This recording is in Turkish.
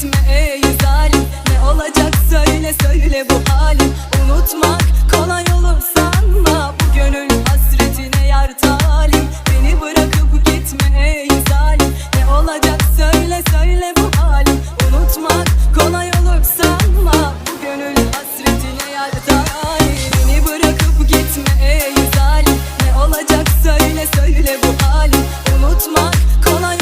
etme ey zalim. Ne olacak söyle söyle bu halim. Unutmak kolay olur sanma Bu gönül hasretine yar talim. Beni bırakıp gitme ey zalim. Ne olacak söyle söyle bu halim. Unutmak kolay olur sanma Bu gönül hasretine yar talim. Beni bırakıp gitme ey zalim. Ne olacak söyle söyle bu halim. Unutmak kolay